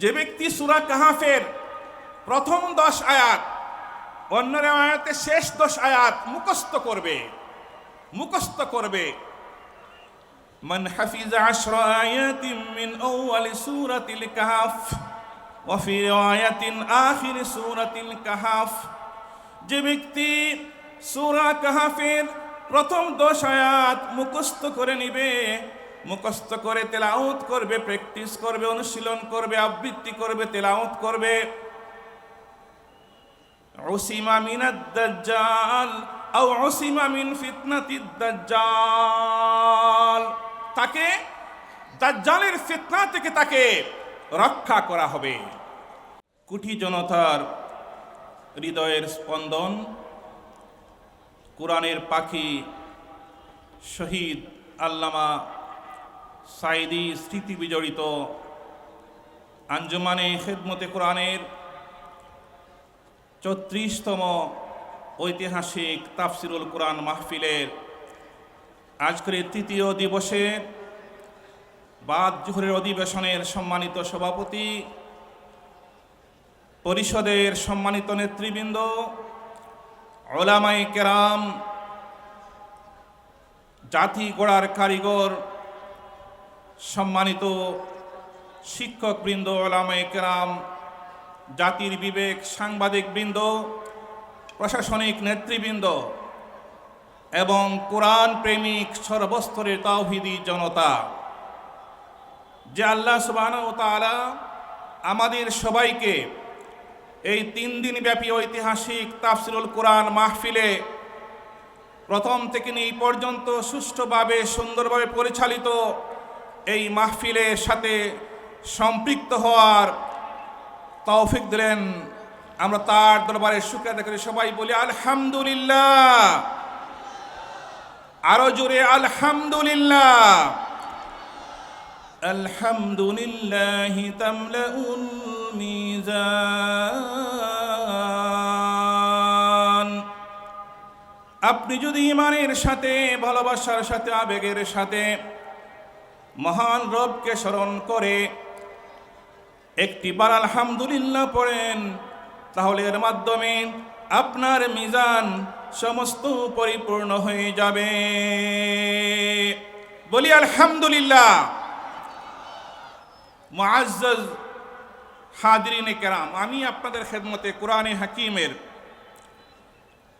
যে ব্যক্তি সুরা কাহাফের প্রথম দশ আয়াত অন্য আয়াতে শেষ দশ আয়াত মুখস্থ করবে মুখস্থ করবে من حفظ عشر آيات من أول سورة الكهف وفي رواية آخر سورة الكهف যে ব্যক্তি সূরা কাহাফের প্রথম দশ আয়াত মুখস্থ করে নিবে মুখস্থ করে তেলাওত করবে, প্র্যাকটিস করবে, অনুশীলন করবে, আবৃত্তি করবে তেলাওত করবে। উসিমা মিনাদ দাজ্জাল আও উসিমা মিন ফিতনাতিদ দাজ্জাল। তাকে, দাজ্জালের ফিতনা থেকে তাকে রক্ষা করা হবে। কুঠি জনতার হৃদয়ের স্পন্দন, কোরআনের পাখি শহীদ আল্লামা সাইদি স্মৃতি বিজড়িত। আঞ্জুমানে খেদমতে কোরআনের চৌত্রিশতম ঐতিহাসিক তাফসিরুল কোরআন মাহফিলের আজকের তৃতীয় দিবসে বাদ জুহরের অধিবেশনের সম্মানিত সভাপতি, পরিষদের সম্মানিত নেতৃবৃন্দ ওলামাই কেরাম, জাতি গড়ার কারিগর সম্মানিত শিক্ষকবৃন্দ ওলামাই কেরাম জাতির বিবেক সাংবাদিকবৃন্দ, প্রশাসনিক নেতৃবৃন্দ এবং কোরআন প্রেমিক সর্বস্তরের তাওহিদি জনতা, যে আল্লাহ সুবাহ তাআলা আমাদের সবাইকে এই তিন দিন ব্যাপী ঐতিহাসিক তাফসিরুল কোরআন মাহফিলে প্রথম থেকে এই পর্যন্ত সুষ্ঠুভাবে, সুন্দরভাবে পরিচালিত এই মাহফিলের সাথে সম্পৃক্ত হওয়ার তৌফিক দিলেন। আমরা তার দরবারে শুক্রিয়া করি। সবাই বলি, আলহামদুলিল্লাহ। আরও জোরে, আলহামদুলিল্লাহ। আলহামদুলিল্লাহ আপনি যদি ইমানের সাথে, ভালোবাসার সাথে, আবেগের সাথে মহান রবকে স্মরণ করে একটি বার আলহামদুলিল্লাহ পড়েন, তাহলে এর মাধ্যমে আপনার মিজান সমস্ত পরিপূর্ণ হয়ে যাবে। বলি আলহামদুলিল্লাহ। মুআজ্জাজ হাজরিনে কেরাম, আমি আপনাদের খেদমতে কোরআনে হাকিমের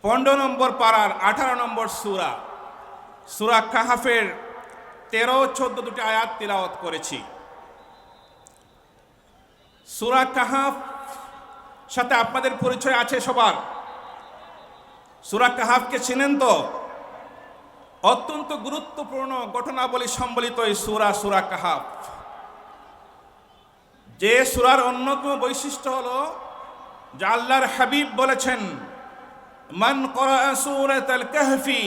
পনেরো নম্বর পাড়ার আঠারো নম্বর সুরা সুরা কাহাফের তেরো, চোদ্দ দুটি আয়াত তিলাওয়াত করেছি। সুরা কাহাফ সাথে আপনাদের পরিচয় আছে সবার। সুরা কাহাফকে চিনেন তো? অত্যন্ত গুরুত্বপূর্ণ ঘটনাবলী সম্বলিত এই সুরা সুরা কাহাফ। যে সুরার অন্যতম বৈশিষ্ট্য হল যে আল্লাহর হাবিব বলেছেন, মান করা সুরাতাল কাহফি,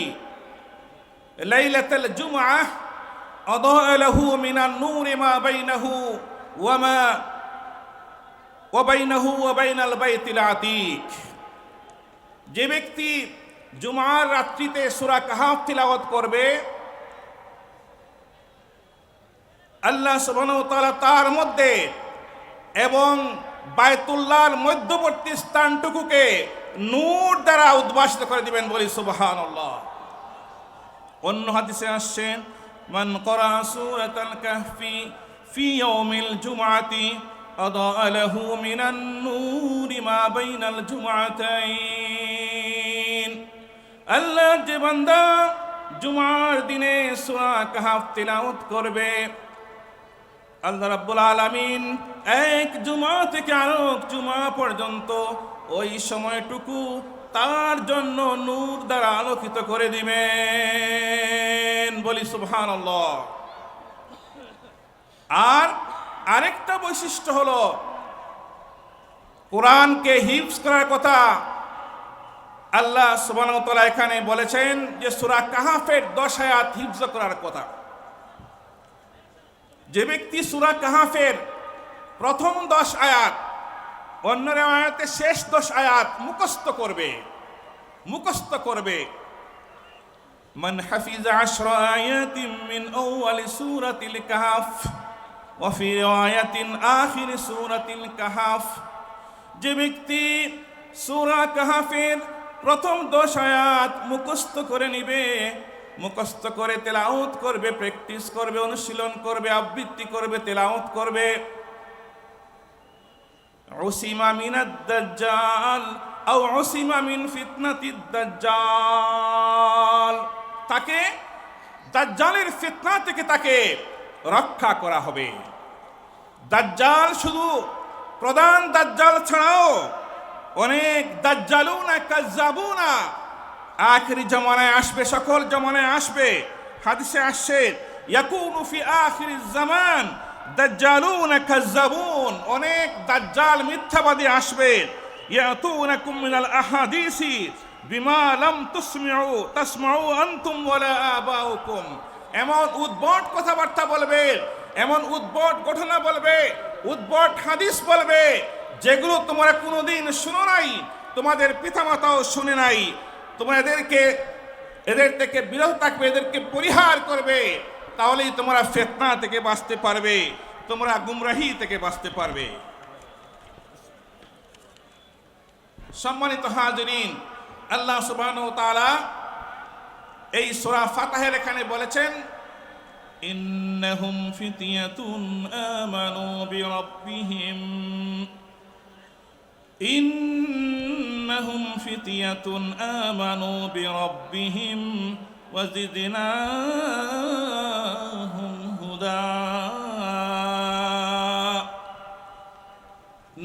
লাইলাতাল জুমআহ أضاء له من النور ما بينه وما وبينه وبين البيت العتيق যে ব্যক্তি জুমার রাত্রিতে সূরা কাহাফ তিলাওয়াত করবে আল্লাহ সুবহানাহু ওয়া তাআলা তার মধ্যে এবং বায়তুল্লাহর মধ্যবর্তী স্থানটুকুকে নূর দ্বারা উদ্ভাসিত করে দিবেন বলি সুবহানাল্লাহ অন্য হাদিসে আসছে মান করা সূরাতাল কাহফি ফি ইয়াউমিল জুমআতি أضاء له من النور ما بين الجمعتين আল্লাহর যে বান্দা জুমার দিনে সূরা কাহাফ তিলাওয়াত করবে আল্লাহ রাব্বুল আলামিন এক জুমা থেকে আরেক জুমা পর্যন্ত ওই সময়টুকু তার জন্য নূর দ্বারা আলোকিত করে দিবেন। বলি সুবহানাল্লাহ। আর আরেকটা বৈশিষ্ট্য হলো, কোরআনকে হিফজ করার কথা আল্লাহ সুবানতলা এখানে বলেছেন যে, সুরা কাহাফের দশ আয়াত হিফজ করার কথা। যে ব্যক্তি সুরা কাহাফের প্রথম দশ আয়াত অন্য আয়াতে শেষ দশ আয়াত মুখস্থ করবে মুখস্থ করবে من حفظ عشر آيات من أول سورة الكهف وفي رواية آخر سورة الكهف যে ব্যক্তি সূরা কাহাফের প্রথম দশ আয়াত মুখস্থ করে নিবে মুখস্থ করে তেলাওত করবে প্র্যাকটিস করবে অনুশীলন করবে আবৃত্তি করবে তেলাওত করবে উসিমা মিনাদ দাজ্জাল আও উসিমা মিন ফিতনাতিদ দাজ্জাল। তাকে, দাজ্জালের ফিতনা থেকে তাকে রক্ষা করা হবে। দাজ্জাল শুধু প্রধান দাজ্জাল ছাড়াও অনেক দাজ্জালু না কাজ্জাবু না আখরি জমানায় আসবে, সকল জমানায় আসবে, হাদিসে আসছে, ইয়াকুনু ফি আখিরি জামান দাজ্জালুন কাজ্জাবুন, অনেক দাজ্জাল মিথ্যাবাদী আসবে। ইয়াতুনাকুম মিনাল আহাদিসি বিমা লাম তুসমিউ, তাসমাউ আনতুম ওয়ালা আবাউকুম। এমন উদ্ভট কথাবার্তা বলবে, এমন উদ্ভট ঘটনা বলবে, উদ্ভট হাদিস বলবে, যেগুলো তোমরা কোনোদিন শুনো নাই, তোমাদের পিতামাতাও শুনে নাই। তোমরা এদেরকে, এদের থেকে বিরত থাকবে, এদেরকে পরিহার করবে। তাহলেই তোমরা ফেতনা থেকে বাঁচতে পারবে তোমরা গুমরাহি থেকে বাঁচতে পারবে সম্মানিত হাজরিন আল্লাহ সুবহান তাআলা এই সূরা ফাতাহের এখানে বলেছেন ইন্নাহুম ফিতিয়াতুন আমানু বিরাব্বিহিম إنهم فتية آمنوا بربهم وزدناهم هدى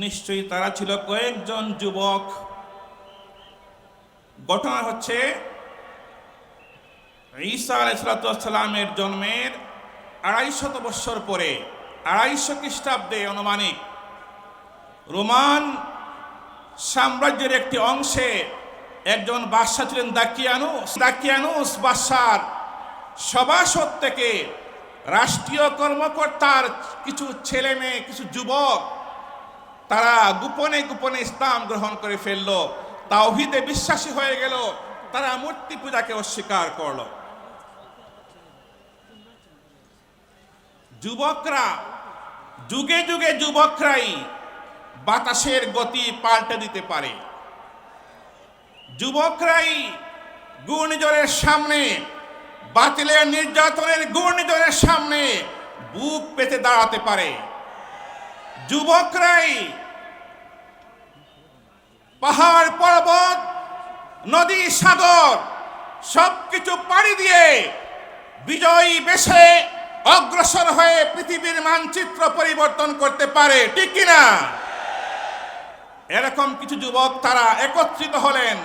নিশ্চয়ই তারা ছিল কয়েকজন যুবক ঘটনা হচ্ছে ঈসা আলাইসালামের জন্মের আড়াইশত বৎসর পরে আড়াইশো খ্রিস্টাব্দে অনুমানিক রোমান সাম্রাজ্যের একটি অংশে একজন বাদশাহ ছিলেন দাকিয়ানুস। দাকিয়ানুস বাদশার সভাসদ থেকে রাষ্ট্রীয় কর্মকর্তার কিছু ছেলে মেয়ে, কিছু যুবক, তারা গোপনে গোপনে ইসলাম গ্রহণ করে ফেলল। তাওহিদে বিশ্বাসী হয়ে গেল। তারা মূর্তি পূজাকে অস্বীকার করল। যুবকরা, যুগে যুগে যুবকরাই বাতাসের গতি পাল্টে দিতে পারে। যুবকরাই ঘূর্ণিঝড়ের সামনে, বাতিলের নির্যাতনের ঘূর্ণিঝড়ের সামনে বুক পেতে দাঁড়াতে পারে। যুবকরাই পাহাড়, পর্বত, নদী, সাগর সবকিছু পাড়ি দিয়ে বিজয়ী বেশে অগ্রসর হয়ে পৃথিবীর মানচিত্র পরিবর্তন করতে পারে, ঠিক কিনা? এরকম কিছু যুবক তারা একত্রিত হলেন।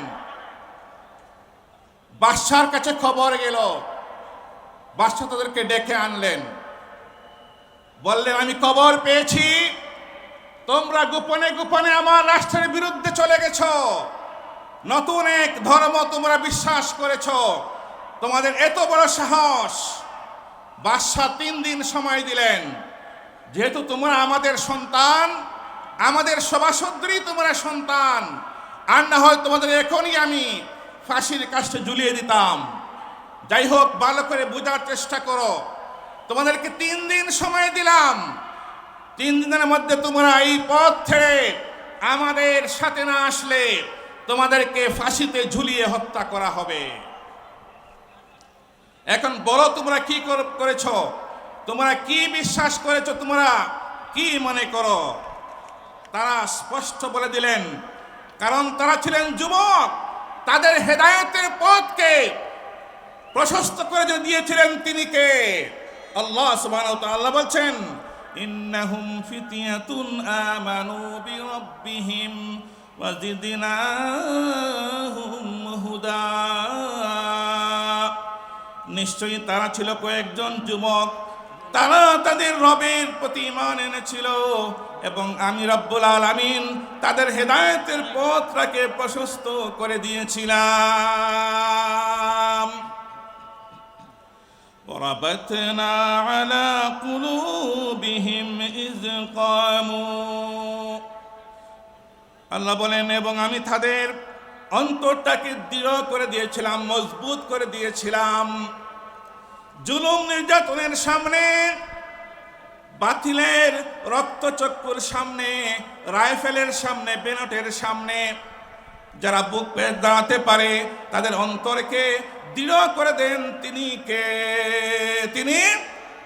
বাদশার কাছে খবর গেল। বাদশাহ তাদেরকে ডেকে আনলেন। বললেন, আমি খবর পেয়েছি। তোমরা গোপনে গোপনে আমার রাষ্ট্রের বিরুদ্ধে চলে গেছ। নতুন এক ধর্ম তোমরা বিশ্বাস করেছ। তোমাদের এত বড় সাহস। বাদশাহ তিন দিন সময় দিলেন। যেহেতু তোমরা আমাদের সন্তান আমাদের সভাসদ্রী তোমরা সন্তান। আর না হয় তোমাদের এখনই আমি ফাঁসির কাছে ঝুলিয়ে দিতাম। যাই হোক, ভালো করে বোঝার চেষ্টা করো। তোমাদেরকে তিন দিন সময় দিলাম। তিন দিনের মধ্যে তোমরা এই পথ ছেড়ে আমাদের সাথে না আসলে তোমাদেরকে ফাঁসিতে ঝুলিয়ে হত্যা করা হবে। এখন বলো তোমরা কি কর- করেছ? তোমরা কি বিশ্বাস করেছ? তোমরা কি মনে করো? তারা স্পষ্ট বলে দিলেন, কারণ তারা ছিলেন যুবক, তাদের হেদায়তের পথকে প্রশস্ত করে যে দিয়েছিলেন তিনি কে? আল্লাহ সুবহানাহু ওয়া তাআলা বলছেন, ইন্নাহুম ফিতিয়াতুন আমানু বিরাব্বিহিম ওয়া জিদনাহুম হুদা। নিশ্চয়ই তারা ছিল কয়েকজন যুবক তারা তাদের রবের প্রতি ইমান এনেছিল এবং আমি রব্বুল আলামিন তাদের হেদায়েতের পথটাকে প্রশস্ত করে দিয়েছিলাম وربتنا على قلوبهم إذ قاموا আল্লাহ বলেন এবং আমি তাদের অন্তরটাকে দৃঢ় করে দিয়েছিলাম মজবুত করে দিয়েছিলাম জুলুম নির্যাতনের সামনে, বাতিলের রক্তচক্ষুর সামনে, রাইফেলের সামনে, বেনটের সামনে, যারা বুক পেয়ে দাঁড়াতে পারে, তাদের অন্তরকে দৃঢ় করে দেন তিনি কে? তিনি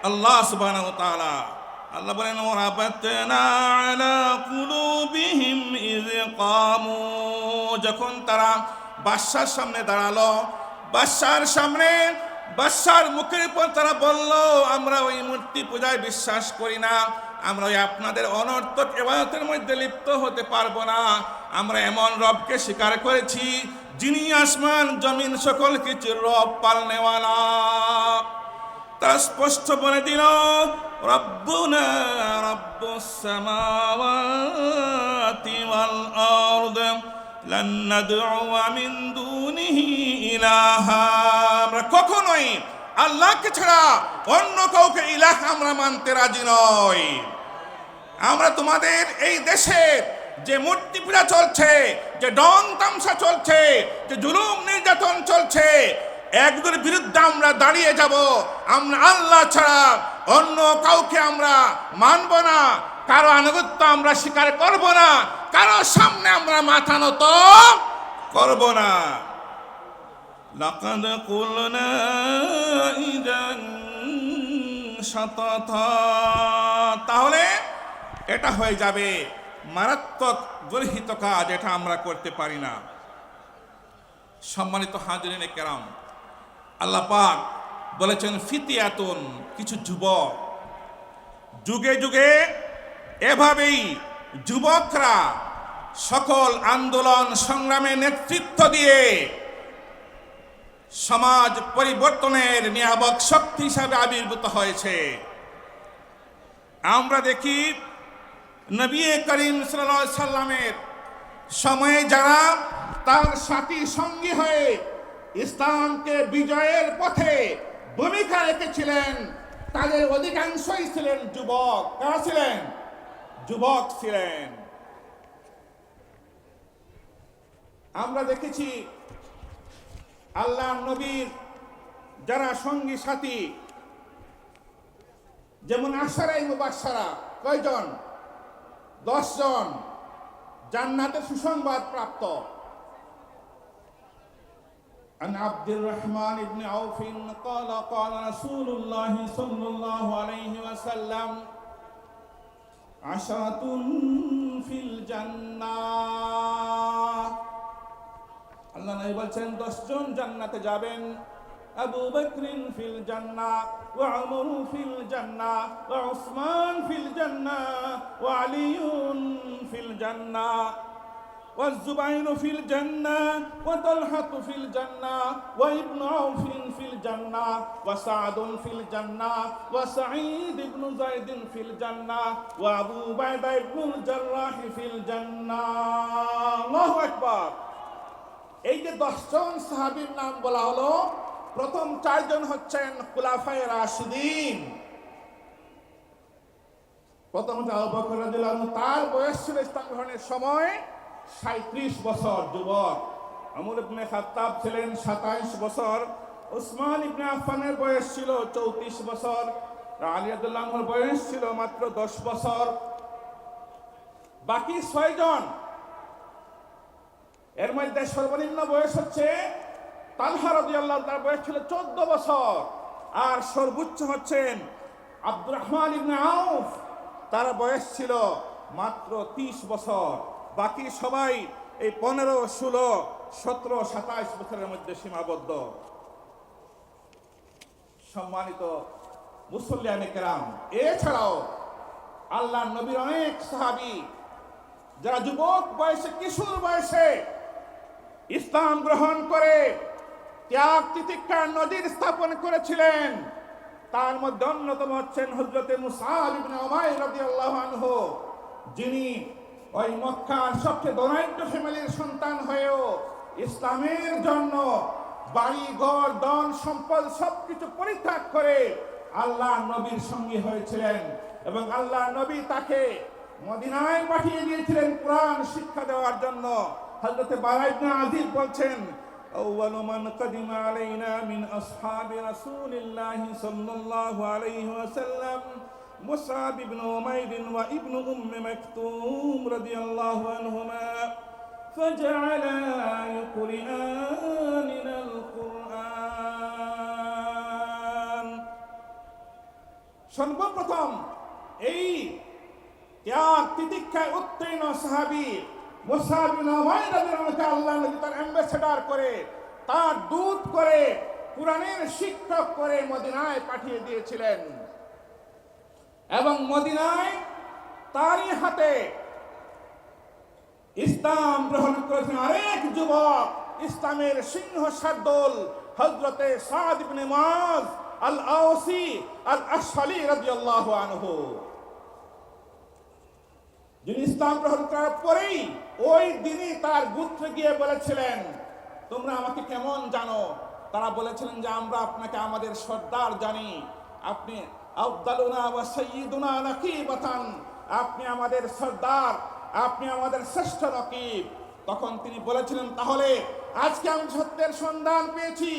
আল্লাহ তাআলা। আল্লাহ বলেন আলা কুলুবিহিম কামু। যখন তারা বাদশার সামনে দাঁড়াল, বাদশার সামনে বাদশার মুখের উপর তারা বলল, আমরা ওই মূর্তি পূজায় বিশ্বাস করি না। আমরা ওই আপনাদের অনর্থক এবাদতের মধ্যে লিপ্ত হতে পারব না। আমরা এমন রবকে স্বীকার করেছি, যিনি আসমান, জমিন, সকল কিছুর রব পালনেওয়ালা তারা স্পষ্ট বলে দিল, রব্বুনা রব্বুস সামাওয়াতি ওয়াল আরদ। লান নাদউয়া মিন দুনিহি ইলাহা আমরা কখনোই আল্লাহকে ছাড়া অন্য কাউকে ইলাহ আমরা মানতে রাজি নই। আমরা তোমাদের এই দেশের যে মূর্তি পূজা চলছে, যে ডং তামসা চলছে, যে জুলুম নির্যাতন চলছে, একদের বিরুদ্ধে আমরা দাঁড়িয়ে যাব। আমরা আল্লাহ ছাড়া অন্য কাউকে আমরা মানব না। কারও আনুগত্য আমরা স্বীকার করব না। কারো সামনে আমরা মাথা নত করব না لقد قلنا إذا شططا তাহলে এটা হয়ে যাবে মারাত্মক গর্হিত কাজ এটা আমরা করতে পারি না সম্মানিত হাজরিন কেরাম আল্লাহ পাক বলেছেন ফিতিয়াতুন কিছু যুবক যুগে যুগে এভাবেই যুবকরা সকল আন্দোলন সংগ্রামে নেতৃত্ব দিয়ে সমাজ পরিবর্তনের নিয়াবক শক্তি হিসাবে আবির্ভূত হয়েছে। আমরা দেখি নবী করিম সাল্লামের সময়ে যারা তার সাথী সঙ্গী হয়ে ইসলামকে বিজয়ের পথে ভূমিকা রেখেছিলেন, তাদের অধিকাংশই ছিলেন যুবক। কারা ছিলেন? যুবক ছিলেন আমরা দেখেছি আল্লাহ নবীর যারা সঙ্গী সাথী যেমন আশারাই মুবাসারা কয়জন দশজন জান্নাতের সুসংবাদ প্রাপ্ত عن عبد الرحمن بن عوف قال قال رسول الله صلى الله عليه وسلم আশাতুন ফিল জান্নাহ। আল্লাহ নবী বলছেন, দশজন জান্নাতে যাবেন। আবু বকরিন ফিল জান্নাহ, ওয়া ফিল জান্নাহ, ওয়া উসমান ফিল জান্নাহ, ওয়া ফিল জান্নাহ। والزبير في الجنة وطلحة في الجنة وابن عوف في الجنة وسعد في الجنة وسعيد بن زيد في الجنة وأبو عبيدة بن الجراح في الجنة الله أكبر এই যে দশজন সাহাবীর নাম বলা হলো প্রথম চারজন হচ্ছেন খুলাফায়ে রাশিদিন প্রথম হচ্ছে আবু বকর রাদিয়াল্লাহু আনহু, তার বয়স ছিল ইসলাম গ্রহণের সময় সাঁত্রিশ বছর যুবক। আমর ইবনে খাত্তাব ছিলেন সাতাইশ বছর। উসমান ইবনে আফফানের বয়স ছিল চৌত্রিশ বছর। আলী আব্দুল্লাহর বয়স ছিল মাত্র দশ বছর। বাকি ছয়জন, এর মধ্যে সর্বনিম্ন বয়স হচ্ছে তালহা রাদিয়াল্লাহু তার বয়স ছিল চোদ্দ বছর। আর সর্বোচ্চ হচ্ছেন আব্দুর রহমান ইবনে আউফ, তার বয়স ছিল মাত্র 30 বছর। বাকি সবাই এই পনেরো, ষোলো, সতেরো, সাতাইশ বছরের মধ্যে সীমাবদ্ধ। সম্মানিত মুসল্লিয়ানে কেরাম, এছাড়াও আল্লাহ নবীর অনেক সাহাবি, যারা যুবক বয়সে, কিশোর বয়সে ইসলাম গ্রহণ করে ত্যাগ তিতিক্ষার নদীর স্থাপন করেছিলেন, তার মধ্যে অন্যতম হচ্ছেন হজরতে মুসাব ইবনে রাদিয়াল্লাহু আনহু, যিনি ওই মক্কার সবচেয়ে দরিদ্র ফ্যামিলির সন্তান হয়েও ইসলামের জন্য বাড়ি ঘর দন সম্পদ সবকিছু পরিত্যাগ করে আল্লাহ নবীর সঙ্গী হয়েছিলেন এবং আল্লাহ নবী তাকে মদিনায় পাঠিয়ে দিয়েছিলেন কোরআন শিক্ষা দেওয়ার জন্য হযরতে বারা ইবনে আজিজ বলছেন أول من قدم علينا من أصحاب رسول الله صلى الله عليه وسلم মুসাব ইবনে উমাইর ওয়া ইবনে উম্মে মাকতুম রাদিয়াল্লাহু আনহুমা فجعلا يقرئان القرآن সর্বপ্রথম এই ত্যাগ তিতিক্ষায় উত্তীর্ণ সাহাবি মুসাবিন আল্লাহ নবী তার অ্যাম্বাসেডার করে তার দূত করে কোরআনের শিক্ষক করে মদিনায় পাঠিয়ে দিয়েছিলেন এবং মদিনায় তারই হাতে ইসলাম গ্রহণ করেছেন আরেক যুবক, ইসলামের সিংহ সাদ্দল হজরতে সাদ ইবনে মুআজ আল আওসি আল আশালি রাদিয়াল্লাহু আনহু। যিনি ইসলাম গ্রহণ করার পরেই ওই দিনই তার গুত্রে গিয়ে বলেছিলেন, তোমরা আমাকে কেমন জানো? তারা বলেছিলেন যে, আমরা আপনাকে আমাদের সর্দার জানি। আপনি আপনি আমাদের সর্দার, আপনি আমাদের শ্রেষ্ঠ রকিব। তখন তিনি বলেছিলেন, তাহলে আজকে আমি সত্যের সন্ধান পেয়েছি।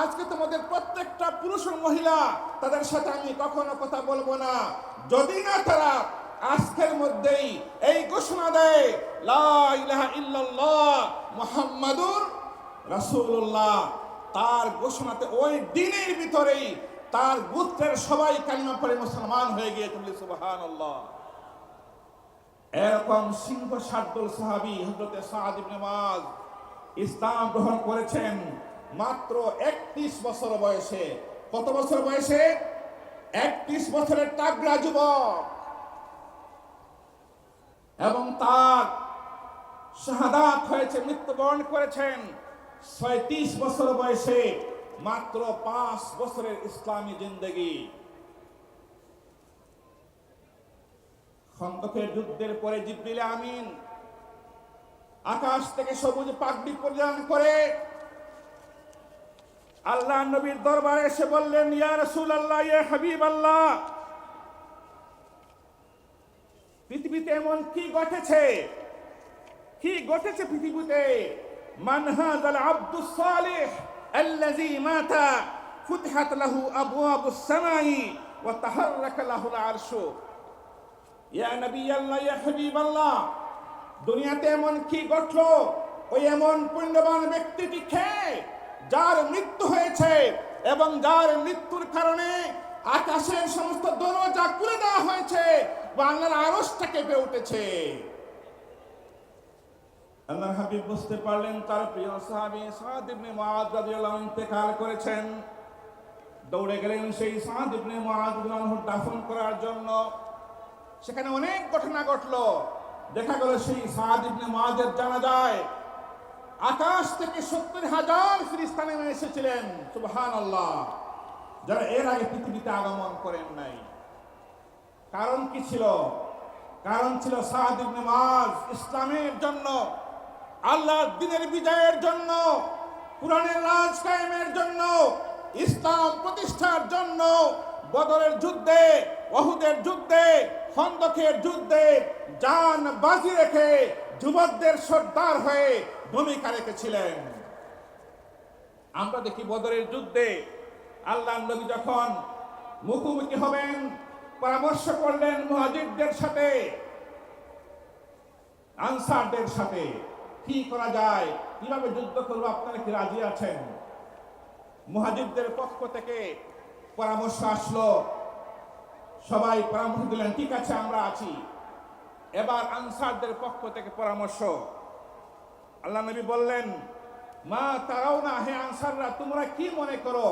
আজকে তোমাদের প্রত্যেকটা পুরুষ মহিলা, তাদের সাথে আমি কখনো কথা বলব না। যদি না তারা আজকের মধ্যেই এই ঘোষণা দেয় মুহাম্মাদুর তার ঘোষণাতে ওই দিনের ভিতরেই তার গোত্রের সবাই কালিমা পড়ে মুসলমান হয়ে গিয়েছিল সুবহানাল্লাহ। এরকম সিংহ সাদ্দুল সাহাবি হজরতে সাদ ইবনে মুআজ ইসলাম গ্রহণ করেছেন মাত্র একত্রিশ বছর বয়সে। কত বছর বয়সে? একত্রিশ বছরের তাগড়া যুবক। এবং তার শাহাদাত হয়েছে, মৃত্যুবরণ করেছেন ছয়ত্রিশ বছর বয়সে। মাত্র পাঁচ বছরের ইসলামী জিন্দগি। খন্দকের যুদ্ধের পরে জিব্রিল আমিন আকাশ থেকে সবুজ পাগড়ি পরিধান করে আল্লাহ নবীর দরবারে এসে বললেন, ইয়া রাসূল আল্লাহ ইয়া হাবিব আল্লাহ পৃথিবীতে এমন কি ঘটেছে? কি ঘটেছে পৃথিবীতে? মান হাযাল আব্দুস সালিহ الذي مات فتحت له ابواب السماء وتحرك له العرش ইয়া নবী আল্লাহ ইয়া হাবিব আল্লাহ দুনিয়াতে এমন কি ঘটলো ওই এমন পুণ্যবান ব্যক্তিটি খেয়ে যার মৃত্যু হয়েছে এবং যার মৃত্যুর কারণে আকাশের সমস্ত দরজা খুলে দেওয়া হয়েছে বাংলার আরসটা কেঁপে উঠেছে আল্লাহ হাবিব বুঝতে পারলেন, তার প্রিয় সাহাবী সাদ ইবনে মুআদ রাদিয়াল্লাহু ইন্তেকাল করেছেন। দৌড়ে গেলেন সেই সাদ ইবনে মুআদ রাদিয়াল্লাহু দাফন করার জন্য। সেখানে অনেক ঘটনা ঘটলো। দেখা গেল সেই সাদ ইবনে জানা যায় আকাশ থেকে সত্তর হাজার ফিরিস্তা নেমে এসেছিলেন। সুবহান আল্লাহ যারা এর আগে পৃথিবীতে আগমন করেন নাই। কারণ কি ছিল? কারণ ছিল সাদ ইবনে মুআজ ইসলামের জন্য আল্লাহর দিনের বিজয়ের জন্য, কোরআনের রাজ কায়েমের জন্য, ইসলাম প্রতিষ্ঠার জন্য, বদরের যুদ্ধে, ওহুদের যুদ্ধে, খন্দকের যুদ্ধে জান বাজি রেখে যুবকদের সর্দার হয়ে ভূমিকা রেখেছিলেন। আমরা দেখি বদরের যুদ্ধে আল্লাহ নবী যখন মুখোমুখি হবেন, পরামর্শ করলেন মুহাজিরদের সাথে, আনসারদের সাথে। কি করা যায়? কীভাবে যুদ্ধ করব? আপনারা কি রাজি আছেন? মুহাজিরদের পক্ষ থেকে পরামর্শ আসলো। সবাই পরামর্শ দিলেন, ঠিক আছে, আমরা আছি। এবার আনসারদের পক্ষ থেকে পরামর্শ। আল্লাহ নবী বললেন, মা তারাও না, হে আনসাররা, তোমরা কি মনে করো?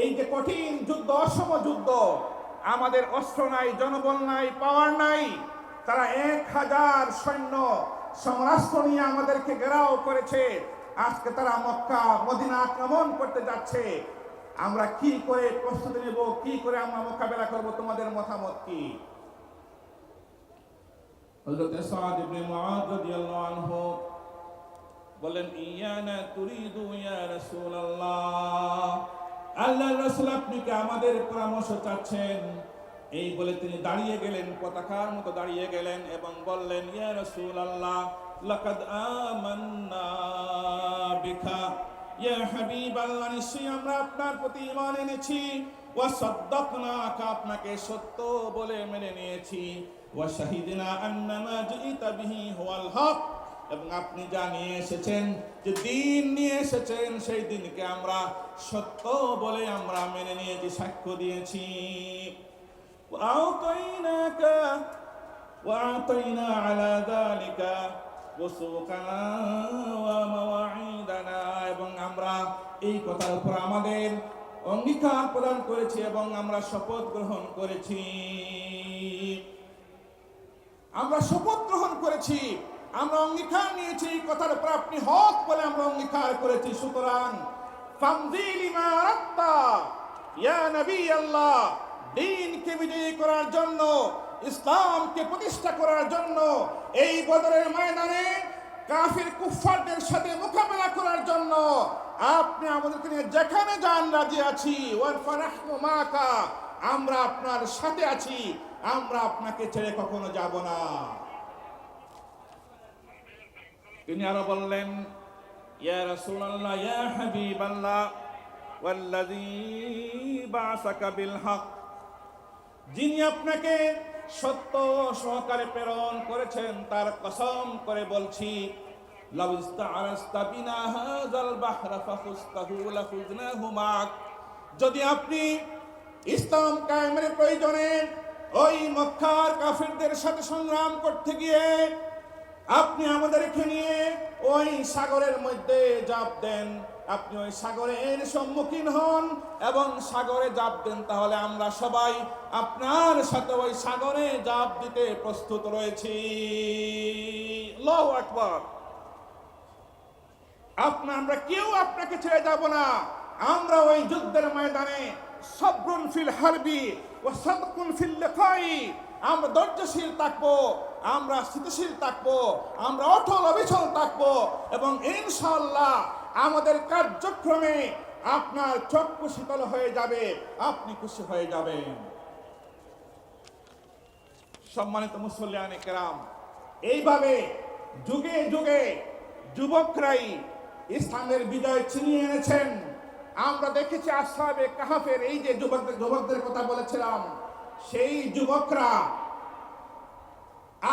এই যে কঠিন যুদ্ধ, অসম যুদ্ধ, আমাদের অস্ত্র নাই, জনবল নাই, পাওয়ার নাই, তারা এক হাজার সৈন্য সমরাস্ত্র নিয়ে আমাদেরকে ঘেরাও করেছে। আজকে তারা মক্কা, মদিনা আক্রমণ করতে যাচ্ছে। আমরা কি করে প্রস্তুতি নেব, কি করে আমরা মোকাবেলা করব, তোমাদের মতামত কি? হযরত সাদ ইবনে মুআদ রাদিয়াল্লাহু আনহু বলেন, ইয়ানা তুরিদু ইয়া রাসূলুল্লাহ। আল্লাহর রাসূল আপনি কি আমাদের পরামর্শ চাচ্ছেন? এই বলে তিনি দাঁড়িয়ে গেলেন, পতাকার মতো দাঁড়িয়ে গেলেন এবং বললেন, ইয়া রাসূলুল্লাহ, লাকাদ আমান্না বিকা। ইয়া হাবিব আল্লাহ নিশ্চয়ই আমরা আপনার প্রতি ঈমান এনেছি। ওয়াসাদ্দাকনাকা আপনাকে সত্য বলে মেনে নিয়েছি। ওয়া শাহিদিনা আন্নামা জিইতা বিহি হুয়াল হক। এবং আপনি যা নিয়ে এসেছেন, যে দিন নিয়ে এসেছেন, সেই দিনকে আমরা সত্য বলে আমরা মেনে নিয়েছি, সাক্ষ্য দিয়েছি। وأعطيناك وأعطينا على ذلك وسوقنا ومواعيدنا এবং আমরা এই কথার উপর আমাদের অঙ্গীকার প্রদান করেছি এবং আমরা শপথ গ্রহণ করেছি আমরা শপথ গ্রহণ করেছি আমরা অঙ্গীকার নিয়েছি এই কথার উপর আপনি হক বলে আমরা অঙ্গীকার করেছি সুতরাং ফামদিলি মা রাত্তা ইয়া নবী আল্লাহ দিনকে বিজয়ী করার জন্য, ইসলামকে প্রতিষ্ঠা করার জন্য, এই বদরের ময়দানে কাফির কুফারদের সাথে মোকাবেলা করার জন্য আপনি আমাদেরকে নিয়ে যেখানে যান রাজি আছি। মাকা, আমরা আপনার সাথে আছি, আমরা আপনাকে ছেড়ে কখনো যাব না। তিনি আরও বললেন, ইয়া রাসূলুল্লাহ, ইয়া হাবিবাল্লাহ যিনি আপনাকে সত্য সহকারে প্রেরণ করেছেন, তার কসম করে বলছি যদি আপনি ইসলাম কায়েমের প্রয়োজনে ওই মক্কার কাফিরদের সাথে সংগ্রাম করতে গিয়ে আপনি আমাদেরকে নিয়ে ওই সাগরের মধ্যে জাপ দেন আপনি ওই সাগরের সম্মুখীন হন এবং সাগরে জাপ দেন, তাহলে আমরা সবাই আপনার সাথে ওই সাগরে জাপ দিতে প্রস্তুত রয়েছি। আপনা আমরা কেউ আপনাকে ছেড়ে যাব না। আমরা ওই যুদ্ধের ময়দানে সবরুন ফিল হারবি ও সদকুন ফিল লেখাই। আমরা ধৈর্যশীল থাকব, আমরা স্থিতিশীল থাকব, আমরা অটল অবিচল থাকব এবং ইনশাল্লাহ আমাদের কার্যক্রমে আপনার চক্ষু শীতল হয়ে যাবে, আপনি খুশি হয়ে যাবেন। সম্মানিত মুসল্লিয়ানে কেরাম, এইভাবে যুগে যুগে যুবকরাই ইসলামের বিজয় ছিনিয়ে এনেছেন। আমরা দেখেছি আসাবে কাহাফের, এই যে যুবকদের যুবকদের কথা বলেছিলাম, সেই যুবকরা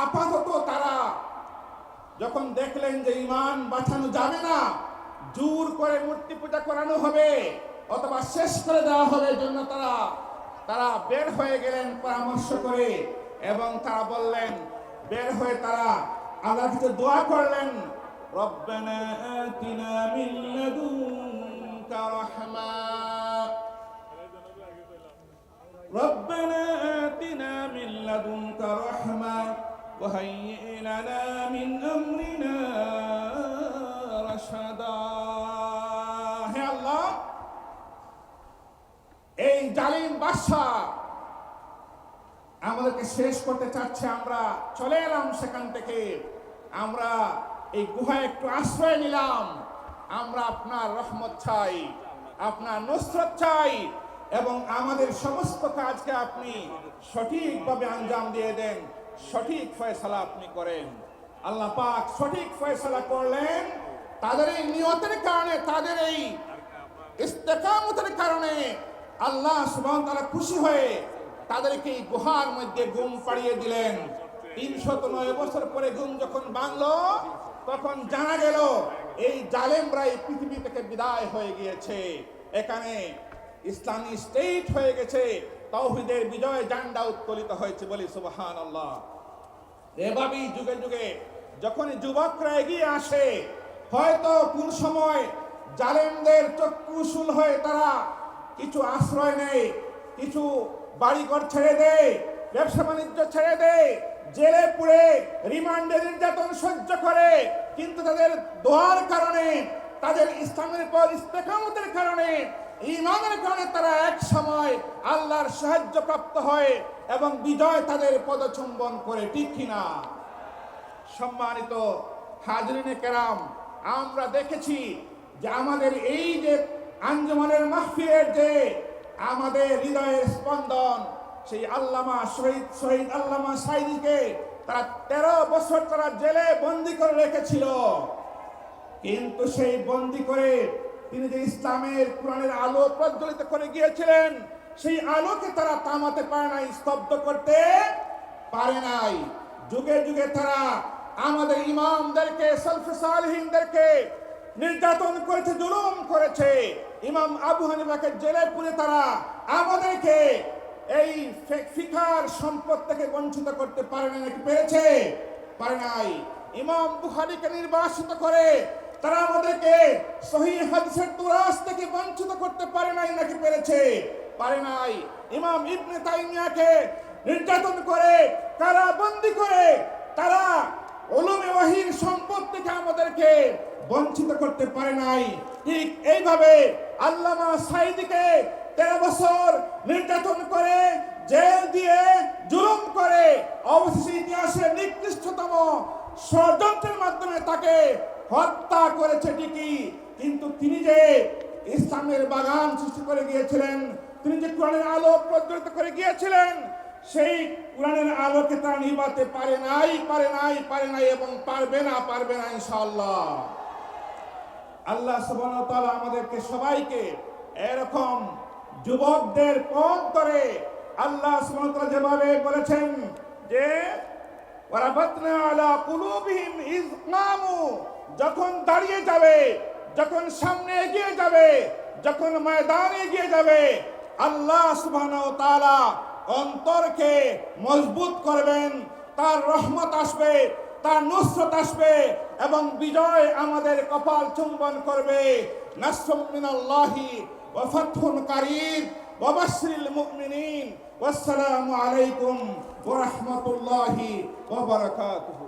আপাতত তারা যখন দেখলেন যে ইমান বাঁচানো যাবে না জোর করে মূর্তি পূজা করানো হবে, অথবা শেষ করে দেওয়া হবে জন্য তারা তারা বের হয়ে গেলেন পরামর্শ করে এবং তারা বললেন, বের হয়ে তারা আল্লাহ থেকে দোয়া করলেন, রব্বানা আতিনা মিন লাদুনকা রব্বানা লানা মিন আমরি জালিম বাদশাহ। আমাদেরকে শেষ করতে চাচ্ছে আমরা। চলে এলাম সেখান থেকে। আমরা এই গুহায় একটু আশ্রয় নিলাম। আমরা আপনার রহমত চাই, আপনার নুসরত চাই এবং আমাদের সমস্ত কাজকে আপনি সঠিকভাবে আঞ্জাম দিয়ে দেন, সঠিক ফয়সালা আপনি করেন। আল্লাহ পাক সঠিক ফয়সালা করলেন। তাদের এই নিয়তের কারণে, তাদের এই ইস্তেকামতের কারণে আল্লাহ সুবহান তাআলা খুশি হয়ে তাদেরকে এই গুহার মধ্যে ঘুম পাড়িয়ে দিলেন। তিনশত নয় বছর পরে ঘুম যখন ভাঙলো, তখন জানা গেল এই জালেমরা এই পৃথিবী থেকে বিদায় হয়ে গিয়েছে। এখানে ইসলামী স্টেট হয়ে গেছে, তৌহিদের বিজয় জান্ডা উত্তোলিত হয়েছে বলি সুবহান আল্লাহ এভাবেই যুগে যুগে যখন যুবকরা এগিয়ে আসে, হয়তো কোন সময় জালেমদের চক্ষুশুল হয়ে তারা কিছু আশ্রয় নেয় কিছু বাড়িঘর ছেড়ে দেয় ব্যবসা বাণিজ্য ছেড়ে দেয় জেলে পুড়ে রিমান্ডে নির্যাতন সহ্য করে, কিন্তু তাদের দোয়ার কারণে, তাদের ইসলামের পর ইস্তেকামতের কারণে, ইমানের কারণে তারা এক সময় আল্লাহর সাহায্য প্রাপ্ত হয় এবং বিজয় তাদের পদচুম্বন করে, ঠিক কিনা সম্মানিত হাজরিনে কেরাম, আমরা দেখেছি যে আমাদের এই যে আঞ্জমানের মাহফিলের যে আমাদের হৃদয়ের স্পন্দন, সেই আল্লামা শহীদ শহীদ আল্লামা সাইদিকে তারা তেরো বছর তারা জেলে বন্দি করে রেখেছিল। কিন্তু সেই বন্দি করে তিনি যে ইসলামের কোরআনের আলো প্রজ্বলিত করে গিয়েছিলেন, সেই আলোকে তারা থামাতে পারে নাই, স্তব্ধ করতে পারে নাই। যুগে যুগে তারা আমাদের ইমামদেরকে, সলফে সালহীনদেরকে নির্যাতন করেছে, জুলুম করেছে। ইমাম আবু হানিফাকে জেলে পুরে তারা আমাদেরকে এই ফিকার সম্পদ থেকে বঞ্চিত করতে পারে না নাকি পেরেছে? পারে নাই। ইমাম বুখারীকে নির্বাসিত করে তারা আমাদেরকে সহি হাদিসের তুরাস থেকে বঞ্চিত করতে পারে নাই নাকি পেরেছে? পারে নাই। ইমাম ইবনে তাইমিয়াকে নির্যাতন করে তারা কারাবন্দি করে তারা ওলমে ওয়াহির সম্পদ থেকে আমাদেরকে বঞ্চিত করতে পারে নাই। ঠিক এইভাবে আল্লামা সাইদিকে তেরো বছর নির্যাতন করে জেল দিয়ে জুলুম করে অবশেষে ইতিহাসের নিকৃষ্টতম ষড়যন্ত্রের মাধ্যমে তাকে হত্যা করেছে ঠিকই। কিন্তু তিনি যে ইসলামের বাগান সৃষ্টি করে গিয়েছিলেন, তিনি যে কোরআনের আলো প্রজ্বলিত করে গিয়েছিলেন, সেই কোরআনের আলোকে তারা নিবাতে পারে নাই পারে নাই পারে নাই এবং পারবে না পারবে না ইনশাআল্লাহ। আল্লাহ আমাদেরকে সবাইকে এরকম যুবকদের পথ করে আল্লাহ যেভাবে বলেছেন যে যখন দাঁড়িয়ে যাবে, যখন সামনে এগিয়ে যাবে, যখন ময়দানে এগিয়ে যাবে, আল্লাহ তাআলা অন্তরকে মজবুত করবেন, তার রহমত আসবে তার নুসরত আসবে এবং বিজয় আমাদের কপাল চুম্বন করবে। আসসালামু আলাইকুম ওয়া রাহমাতুল্লাহি ওয়া বারাকাতুহু।